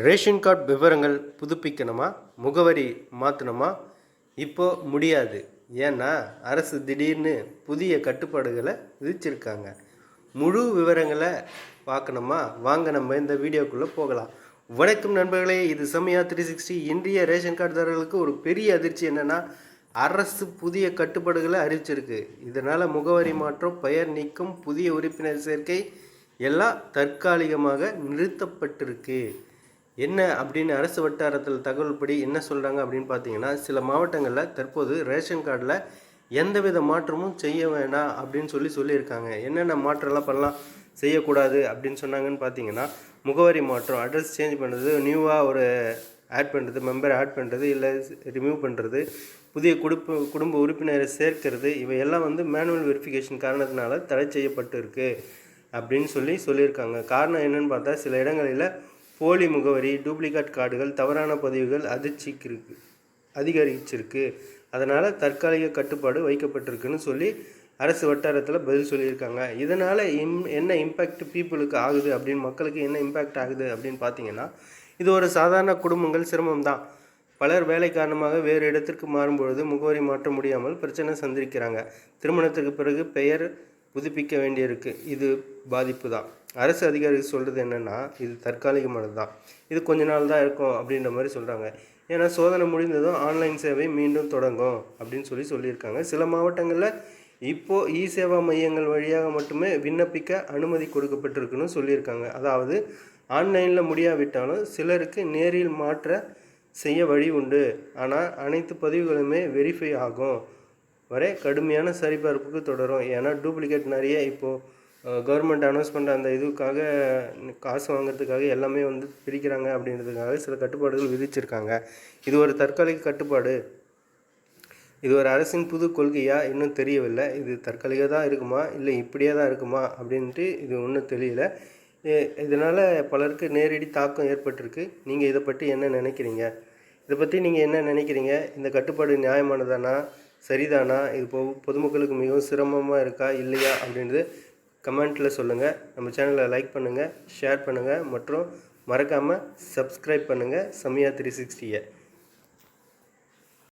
Ration card விவரங்கள் புதுப்பிக்கணுமா? முகவரி மாற்றணுமா இப்போ முடியாது. ஏன்னா அரசு திடீர்னு புதிய கட்டுப்பாடுகளை விதிச்சிருக்காங்க. முழு விவரங்களை பார்க்கணுமா? வாங்க நம்ம இந்த வீடியோக்குள்ளே போகலாம். வணக்கம் நண்பர்களே இது சமயா த்ரீ சிக்ஸ்டி இன்றைய ரேஷன் கார்டுதாரர்களுக்கு ஒரு பெரிய அதிர்ச்சி என்னென்னா அரசு புதிய கட்டுப்பாடுகளை அறிவிச்சிருக்கு. இதனால் முகவரி மாற்றம் பெயர் நீக்கம் புதிய உறுப்பினர் சேர்க்கை எல்லாம் தற்காலிகமாக நிறுத்தப்பட்டிருக்கு. என்ன அப்படின்னு அரசு வட்டாரத்தில் தகவல் படி என்ன சொல்கிறாங்க அப்படின்னு பார்த்தீங்கன்னா சில மாவட்டங்களில் தற்போது ரேஷன் கார்டில் எந்தவித மாற்றமும் செய்ய வேணாம் அப்படின்னு சொல்லி சொல்லியிருக்காங்க. என்னென்ன மாற்றம்லாம் பண்ணலாம் செய்யக்கூடாது அப்படின்னு சொன்னாங்கன்னு பார்த்தீங்கன்னா முகவரி மாற்றம் அட்ரஸ் சேஞ்ச் பண்ணுறது நியூவாக ஒரு ஆட் பண்ணுறது மெம்பர் ஆட் பண்ணுறது இல்லை ரிமூவ் பண்ணுறது புதிய குடும்ப குடும்ப உறுப்பினரை சேர்க்கிறது இவையெல்லாம் வந்து மேனுவல் வெரிஃபிகேஷன் காரணத்தினால தடை செய்யப்பட்டு இருக்குது அப்படின்னு சொல்லி சொல்லியிருக்காங்க. காரணம் என்னன்னு பார்த்தா சில இடங்களில் போலி முகவரி டூப்ளிகேட் கார்டுகள் தவறான பதிவுகள் அதிர்ச்சிக்கு இருக்கு அதிகரிச்சிருக்கு. அதனால் தற்காலிக கட்டுப்பாடு வைக்கப்பட்டிருக்குன்னு சொல்லி அரசு வட்டாரத்தில் பதில் சொல்லியிருக்காங்க. இதனால் இம் என்ன இம்பேக்ட் பீப்புளுக்கு ஆகுது அப்படின்னு மக்களுக்கு என்ன இம்பேக்ட் ஆகுது அப்படின்னு பார்த்தீங்கன்னா இது ஒரு சாதாரண குடும்பங்கள் சிரமம் தான். பலர் வேலை காரணமாக வேறு இடத்திற்கு மாறும்பொழுது முகவரி மாற்ற முடியாமல் பிரச்சனை சந்திக்கிறாங்க. திருமணத்துக்கு பிறகு பெயர் புதுப்பிக்க வேண்டியிருக்கு. இது பாதிப்பு தான். அரசு அதிகாரிகள் சொல்கிறது என்னென்னா இது தற்காலிகமானது தான் இது கொஞ்ச நாள் தான் இருக்கும் அப்படின்ற மாதிரி சொல்கிறாங்க ஏன்னா சோதனை முடிந்ததும் ஆன்லைன் சேவை மீண்டும் தொடங்கும் அப்படின்னு சொல்லி சொல்லியிருக்காங்க. சில மாவட்டங்களில் இப்போது இ சேவா மையங்கள் வழியாக மட்டுமே விண்ணப்பிக்க அனுமதி கொடுக்கப்பட்டிருக்குன்னு சொல்லியிருக்காங்க. அதாவது ஆன்லைனில் முடியாவிட்டாலும் சிலருக்கு நேரில் மாற்ற செய்ய வழி உண்டு. ஆனால் அனைத்து பதிவுகளுமே வெரிஃபை ஆகும். வரை கடுமையான சரிபார்ப்புக்கு தொடரும். ஏன்னா டூப்ளிகேட் நிறைய இப்போது கவர்மெண்ட் அனௌன்ஸ் பண்ணுற அந்த இதுக்காக காசு வாங்குறதுக்காக எல்லாமே வந்து பிரிக்கிறாங்க அப்படின்றதுக்காக சில கட்டுப்பாடுகள் விதிச்சிருக்காங்க. இது ஒரு தற்காலிக கட்டுப்பாடு. இது ஒரு அரசின் புது கொள்கையா இன்னும் தெரியவில்லை. இது தற்காலிக தான் இருக்குமா? இல்லை இப்படியே தான் இருக்குமா? அப்படின்ட்டு இது ஒன்றும் தெரியல. இதனால் பலருக்கு நேரடி தாக்கம் ஏற்பட்டிருக்கு. நீங்கள் இதை பற்றி என்ன நினைக்கிறீங்க? இதை பற்றி நீங்கள் என்ன நினைக்கிறீங்க? இந்த கட்டுப்பாடு நியாயமானதானா? சரிதானா? இது பொ பொதுமக்களுக்கு மிகவும் சிரமமாக இருக்கா? இல்லையா? அப்படின்றது கமெண்ட்டில் சொல்லுங்கள் நம்ம சேனலை லைக் பண்ணுங்கள் ஷேர் பண்ணுங்கள் மற்றும் மறக்காமல் சப்ஸ்கிரைப் பண்ணுங்கள் சமியா த்ரீ சிக்ஸ்டியை